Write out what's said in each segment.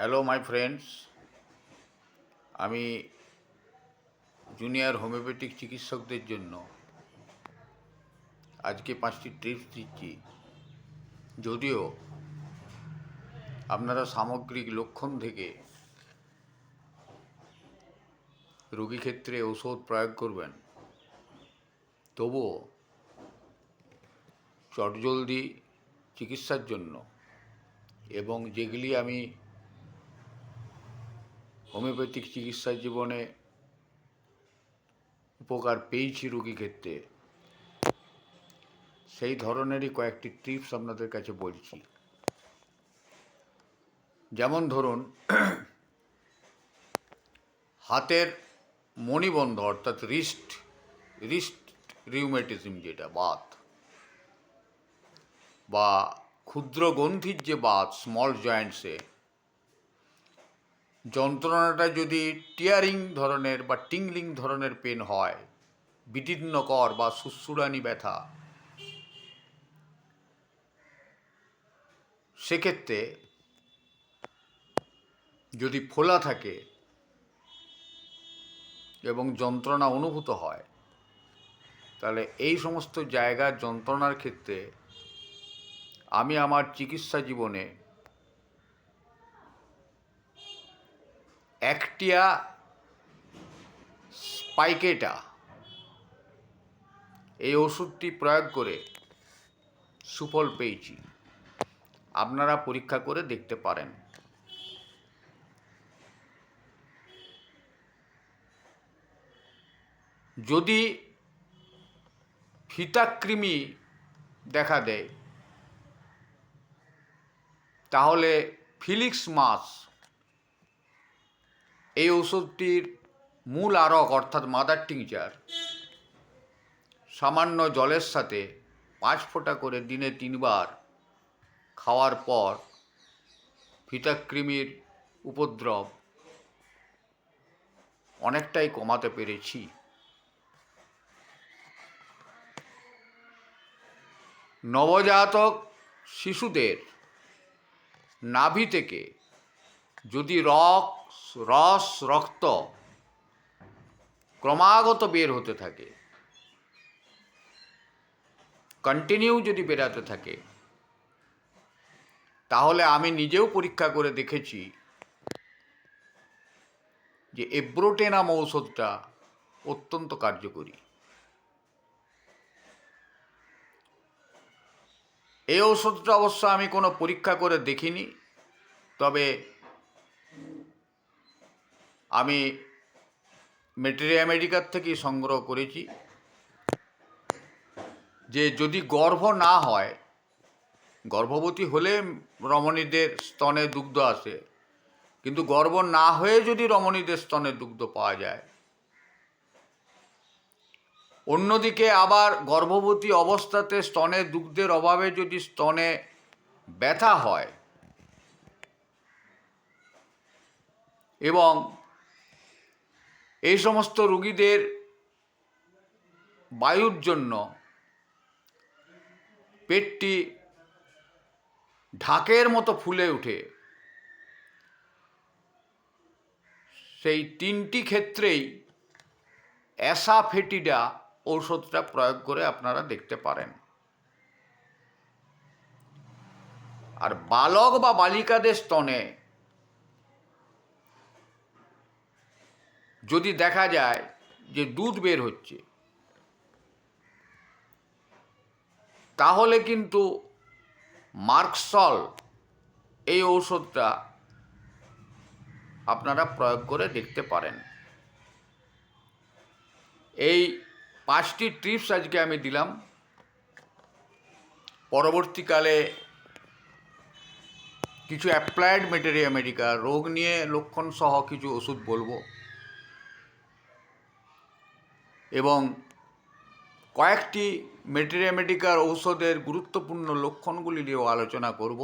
Hello my friends আমি junior homeopathic চিকিৎসকদের জন্য আজকে পাঁচটি টিপস দিচ্ছি। যদিও আপনারা সামগ্রিক লক্ষণ থেকে রোগী ক্ষেত্রে ওষুধ প্রয়োগ করবেন, তবুও চটজলদি চিকিৎসার জন্য এবং যেগুলি আমি হোমিওপ্যাথিক চিকিৎসার জীবনে উপকার পেয়েছি রোগী ক্ষেত্রে। সেই ধরনেরই কয়েকটি টিপস আপনাদের কাছে বলছি। যেমন ধরুন, হাতের মণিবন্ধ অর্থাৎ রিস্ট রিস্ট রিউমেটিজম যেটা বাত বা ক্ষুদ্র গ্রন্থির যে বাত স্মল জয়েন্টসে যন্ত্রণাটা যদি টিয়ারিং ধরনের বা টিংলিং ধরনের পেন হয়, বিদীর্ণকর বা সুসুরানি ব্যথা, সেক্ষেত্রে যদি ফোলা থাকে এবং যন্ত্রণা অনুভূত হয়, তাহলে এই সমস্ত জায়গার যন্ত্রণার ক্ষেত্রে আমি আমার চিকিৎসা জীবনে অ্যাক্টিয়া স্পাইকেটা এই ওষুধটি প্রয়োগ করে সুফল পেয়েছি। আপনারা পরীক্ষা করে দেখতে পারেন। যদি ফিতাকৃমি দেখা দেয়, তাহলে ফিলিক্স মাস এই ওষুধটির মূল আরক অর্থাৎ মাদার টিংচার সামান্য জলের সাথে পাঁচ ফোঁটা করে দিনে তিনবার খাওয়ার পর ফিতাকৃমির উপদ্রব অনেকটাই কমাতে পেরেছি। নবজাতক শিশুদের নাভি থেকে যদি রক রস রক্ত ক্রমাগত বের হতে থাকে। কন্টিনিউ যদি বেরাতে থাকে, তাহলে আমি নিজেও পরীক্ষা করে দেখেছি যে এব্রোটে নাম ঔষধটা অত্যন্ত কার্যকরী। এই ঔষধটা অবশ্য আমি কোনো পরীক্ষা করে দেখিনি, তবে আমি মেটেরিয়া আমেরিকার থেকেই সংগ্রহ করেছি। যে যদি গর্ভ না হয়, গর্ভবতী হলে রমণীদের স্তনে দুগ্ধ আসে, কিন্তু গর্ভ না হয়ে যদি রমণীদের স্তনে দুগ্ধ পাওয়া যায়, অন্যদিকে আবার গর্ভবতী অবস্থাতে স্তনে দুগ্ধের অভাবে যদি স্তনে ব্যথা হয় এবং এই সমস্ত রুগীদের বায়ুর জন্য পেটটি ঢাকের মতো ফুলে ওঠে। সেই তিনটি ক্ষেত্রেই অ্যাসাফেটিডা ঔষধটা প্রয়োগ করে আপনারা দেখতে পারেন। আর বালক বা বালিকাদের স্তনে যদি দেখা যায় যে দুধ বের হচ্ছে, তাহলে কিন্তু মার্কসল এই ঔষধটা আপনারা প্রয়োগ করে দেখতে পারেন। এই পাঁচটি টিপস আজকে আমি দিলাম। পরবর্তীকালে কিছু অ্যাপ্লায়েড মেটেরিয়া মেডিকা, রোগ নিয়ে লক্ষণ সহ কিছু ওষুধ বলব। এবং কয়েকটি মেটেরিয়া মেডিকার ঔষধের গুরুত্বপূর্ণ লক্ষণগুলি নিয়েও আলোচনা করব।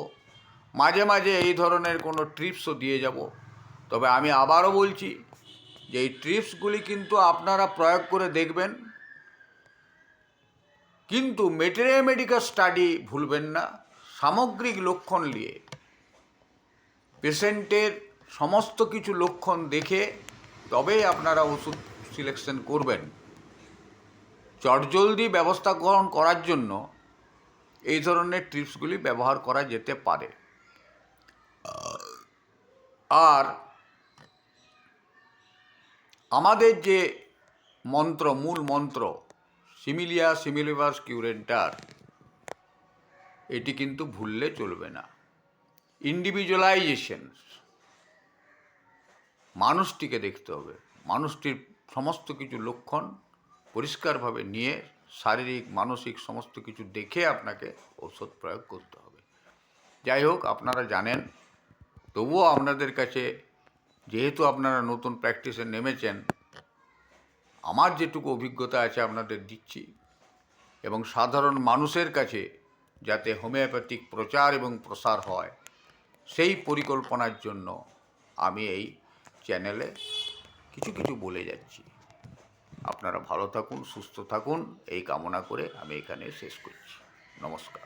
মাঝে মাঝে এই ধরনের কোনো ট্রিপসও দিয়ে যাব। তবে আমি আবারও বলছি যে এই ট্রিপসগুলি কিন্তু আপনারা প্রয়োগ করে দেখবেন। কিন্তু মেটেরিয়া মেডিকাল স্টাডি ভুলবেন না। সামগ্রিক লক্ষণ নিয়ে, পেশেন্টের সমস্ত কিছু লক্ষণ দেখে তবেই আপনারা ওষুধ সিলেকশন করবেন। চটজলদি ব্যবস্থা গ্রহণ করার জন্য এই ধরনের ট্রিপসগুলি ব্যবহার করা যেতে পারে। আর আমাদের যে মন্ত্র, মূল মন্ত্র, সিমিলিয়া সিমিলিভাস কিউরেন্টার, এটি কিন্তু ভুললে চলবে না। ইন্ডিভিজুয়ালাইজেশন মানুষটিকে দেখতে হবে। মানুষটির সমস্ত কিছু লক্ষণ পরিষ্কারভাবে নিয়ে শারীরিক, মানসিক সমস্ত কিছু দেখে আপনাকে ঔষধ প্রয়োগ করতে হবে। যাই হোক, আপনারা জানেন, তবুও আপনাদের কাছে যেহেতু আপনারা নতুন প্র্যাকটিসে নেমেছেন, আমার যেটুকু অভিজ্ঞতা আছে আপনাদের দিচ্ছি এবং সাধারণ মানুষের কাছে যাতে হোমিওপ্যাথিক প্রচার এবং প্রসার হয়, সেই পরিকল্পনার জন্য আমি এই চ্যানেলে কিছু কিছু বলে যাচ্ছি। আপনারা ভালো থাকুন সুস্থ থাকুন। এই কামনা করে আমি এখানে শেষ করছি। নমস্কার।